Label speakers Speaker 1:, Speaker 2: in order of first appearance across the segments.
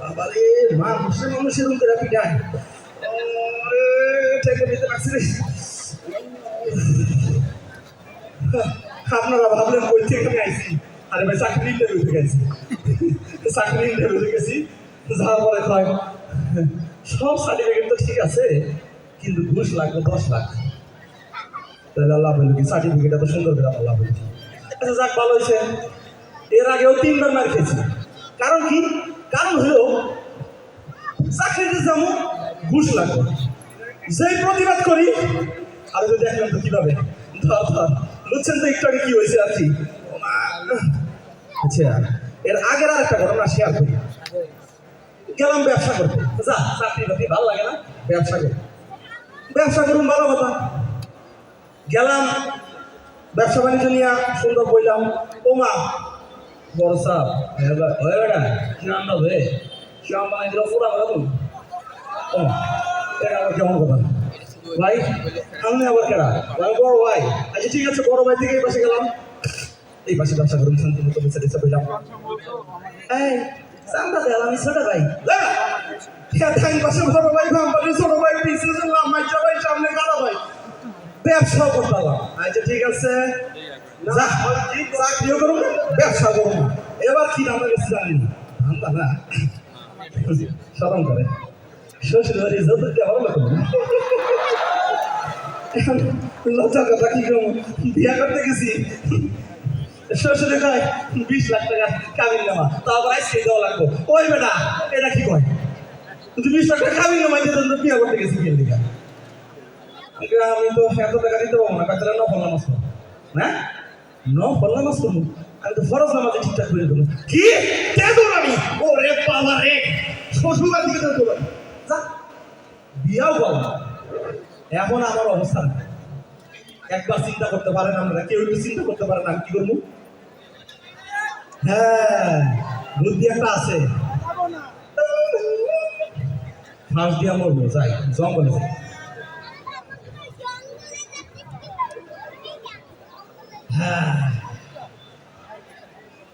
Speaker 1: বাবারে, মা মানুষের মধ্যে রাখি যায় রে। আপনারা ভাবলেন কই থেকে আমি আইছি? আরে ভাই, চাকরি ইন্টারভিউ গেছি। চাকরি ইন্টারভিউ গেছি যাওয়ার পরে কয়, সব সার্টিফিকেট তো ঠিক আছে, কিন্তু ঘুষ লাগবে দশ লাখ। তাহলে আল্লাহ বলল কি সার্টিফিকেট এত সুন্দর করে আল্লাহ বলল আচ্ছা যাক, ভালো হয়েছে। এর আগেও তিনবার মার খেয়েছি। কারণ কি? কারণ হলো, চাকরিতে যেমন ঘুষ লাগবে, যেই প্রতিবাদ করি, আর তো দেখলাম তো কীভাবে? বুঝছেন তো একটু আগে কি হয়েছে আর কি। আচ্ছা এর আগের আর একটা ঘটনা শেয়ার করি। গেলাম ব্যবসা করতে। যা, চাকরি বাকরি ভালো লাগে না, ব্যবসা করি। ব্যবসা করুন ভালো কথা। গেলাম, ব্যবসা বাণিজ্য নিয়ে সুন্দর বললাম ও মা বড় সাপ হয়ে বেটা কিরাম না হয়ে কিরাম বানাই দিল পুরা কথা তুমি এটা কেমন কথা? ভাই, আমি আবার কেডা? ভাই বড় ভাই। আচ্ছা ঠিক আছে, বড় ভাই থেকে এই পাশে গেলাম। এই পাশে ব্যবসা করুন, শান্তি মতো বেঁচে টেসে বললাম এই সামটা দেয়াল, আমি ছোট ভাই। ঠাই পাশে বড় ভাই ভাম পাশে ছোট ভাই পিছিয়ে চললাম মাইচা ভাই সামনে গাড়া ভাই। ব্যবসাও করতে আচ্ছা ঠিক আছে। যা চাকরিও করুন, ব্যবসা করুন। এবার কি নামে গেছে জানি না। করে। শ্বশুর বাড়ি যত দেওয়ার কথা কি বিয়া করতে গেছি। শ্বশুরে কয়, বিশ লাখ টাকা কাবিন নেওয়া তারপর আইসি দেওয়া লাগবো। ওই বেটা, এটা কি কয়? তুই বিশ লাখ টাকা কাবিন নেওয়া দিয়ে বিয়া করতে গেছি আমি তো এত টাকা দিতে পারব না কাছাড়া ন ফল নামাজ হ্যাঁ? ন ফল নামাজ করব আমি তো ফরজ নামাজে ঠিকঠাক করে দেবো। কি? দেবো আমি? ও রে বাবা রে! শ্বশুর বাড়ি থেকে দেবো যা বিয়াও পাবো এখন আমার অবস্থা একবার চিন্তা করতে পারেন আমরা কেউ একটু চিন্তা করতে পারেন আমি কি করব? হ্যাঁ বুদ্ধি একটা আছে। ফাঁস দিয়া মরবো যাই জঙ্গলে যাই। হ্যাঁ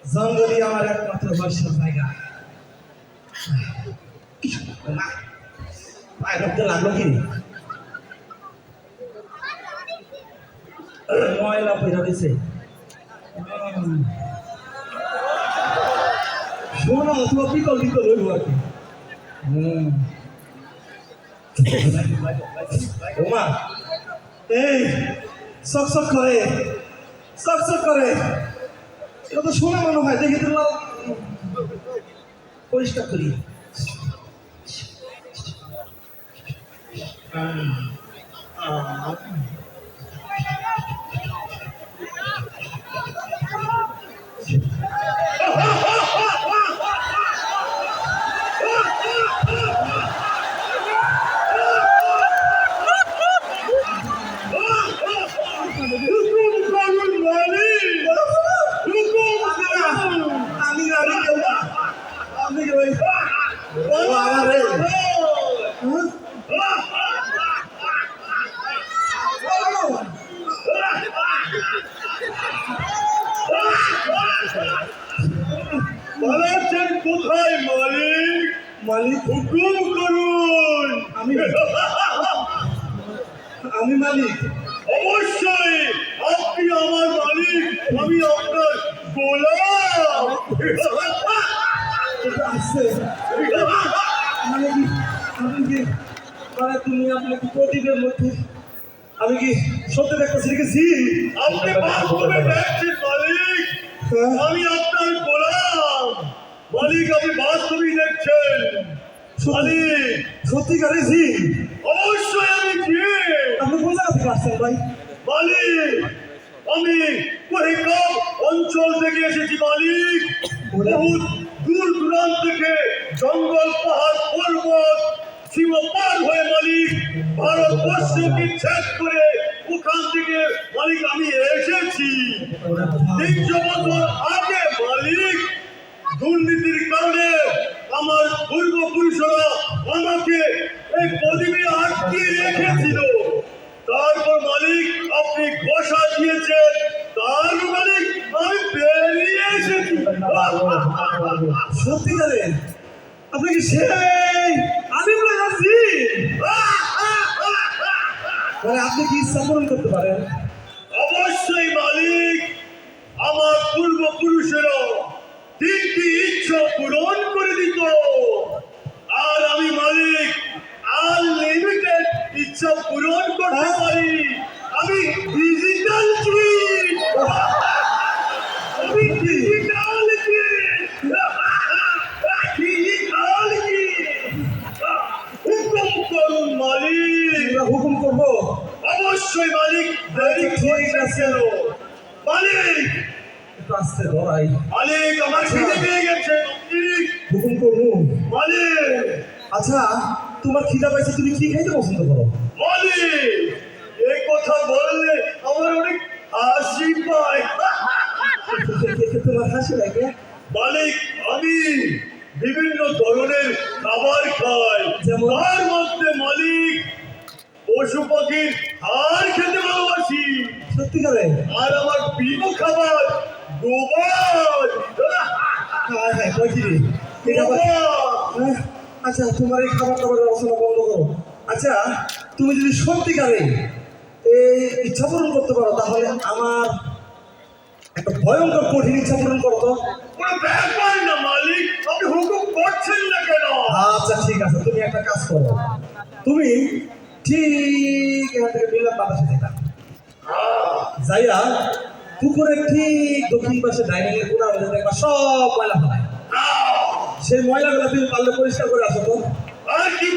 Speaker 1: জঙ্গলই আমার একমাত্র বর্ষার জায়গা। মা, পায়ে ঢুকতে লাগল কি? ময়লা পয়লা দিছে। শোনো তোমার বিকল বিকল হইব আর কি। ওমা এই সক সক করে। সক করে। এটা তো শোনা মনে হয় দেখে দিলাম পরিষ্কার করি। আমি
Speaker 2: কোথায় মালিক?
Speaker 1: মালিক
Speaker 2: হুকুম করুন।
Speaker 1: আমি আমি মালিক।
Speaker 2: অবশ্যই আপনি আমার মালিক আমি আপনার গোলাম।
Speaker 1: মানে কি মানে তুমি আপনি কি প্রদীপের মধ্যে? আমি কি সত্যি দেখতেছি দেখেছি
Speaker 2: আপনি বাস্তবে দেখছেন মালিক।
Speaker 1: হ্যাঁ?
Speaker 2: আমি আপনার মালিক আপনি বাস্তবিক দেখছেন। মালিক
Speaker 1: সত্যিকারে জি
Speaker 2: অবশ্যই আমি কে
Speaker 1: আপনি কোন জায়গা থেকে আসছেন ভাই?
Speaker 2: মালিক আমি কহিকাম অঞ্চল থেকে এসেছি মালিক। বহুত দূর দূরান্ত থেকে জঙ্গল পাহাড় পর্বত সীমা পার হয়ে মালিক ভারতবর্ষকে ছেদ করে ওখান থেকে মালিক আমি এসেছি। তিনশো বছর দুর্নীতির কারণে আমার পূর্বপুরুষরা আমাকে এই পদবি আটকে রেখেছিল। তারপর মালিক আপনি ঘোষা দিয়েছেন। তার মালিক আমি বেরিয়ে এসেছি।
Speaker 1: সত্যিকারে আপনি কি সেই আজিম লাগাচ্ছি মানে আপনি কি ইচ্ছা করতে পারেন?
Speaker 2: অবশ্যই মালিক আমার পূর্বপুরুষেরা তিনটি ইচ্ছা পূরণ করে দিত। আর আমি মালিক আনলিমিটেড ইচ্ছা পূরণ করতে পারি। আমি ডিজিটাল জিন আমি ডিজিটাল জিন ডিজিটাল জিন হুকুম করুন মালিক।
Speaker 1: হুকুম করব।
Speaker 2: অবশ্যই মালিক দেরি ঠিক আছে মালিক
Speaker 1: একটু আসতে লড়াই
Speaker 2: মালিক আমার খিদে পেয়ে গেছে।
Speaker 1: হুকুম
Speaker 2: মালিক।
Speaker 1: আচ্ছা তোমার খিদা পাইছে তুমি কি খাইতে পছন্দ করো?
Speaker 2: মালিক এই কথা বললে আমার অনেক হাসি পায়।
Speaker 1: তোমার হাসি লাগে
Speaker 2: মালিক আমি বিভিন্ন ধরনের খাবার খাই।
Speaker 1: যেমন?
Speaker 2: তার মধ্যে মালিক পশু পাখির হাড় খেতে ভালোবাসি।
Speaker 1: সত্যিকারে
Speaker 2: আর আমার প্রিয় খাবার
Speaker 1: হ্যাঁ হ্যাঁ
Speaker 2: গোবর
Speaker 1: আহ, আচ্ছা তোমার এই খাবার টাবার আলোচনা বন্ধ করো। আচ্ছা তুমি যদি সত্যিকারে এই ইচ্ছা পূরণ করতে পারো তাহলে আমার একটা ভয়ঙ্কর কঠিন ইচ্ছা পূরণ করো তো।
Speaker 2: ব্যাপার না মালিক। আপনি হুকুম করছেন না কেন?
Speaker 1: আচ্ছা ঠিক আছে তুমি একটা কাজ করো। তুমি ঠিক এখান থেকে মিলাম বাতাসে যেটা যাইয়া পুকুরের ঠিক দক্ষিণ পাশে ডাইনিং এর কোনা আমাদের দেখবা সব ময়লা ফেলায়। সেই ময়লাগুলো তুমি পারলে পরিষ্কার করে আসো তো
Speaker 2: আর কি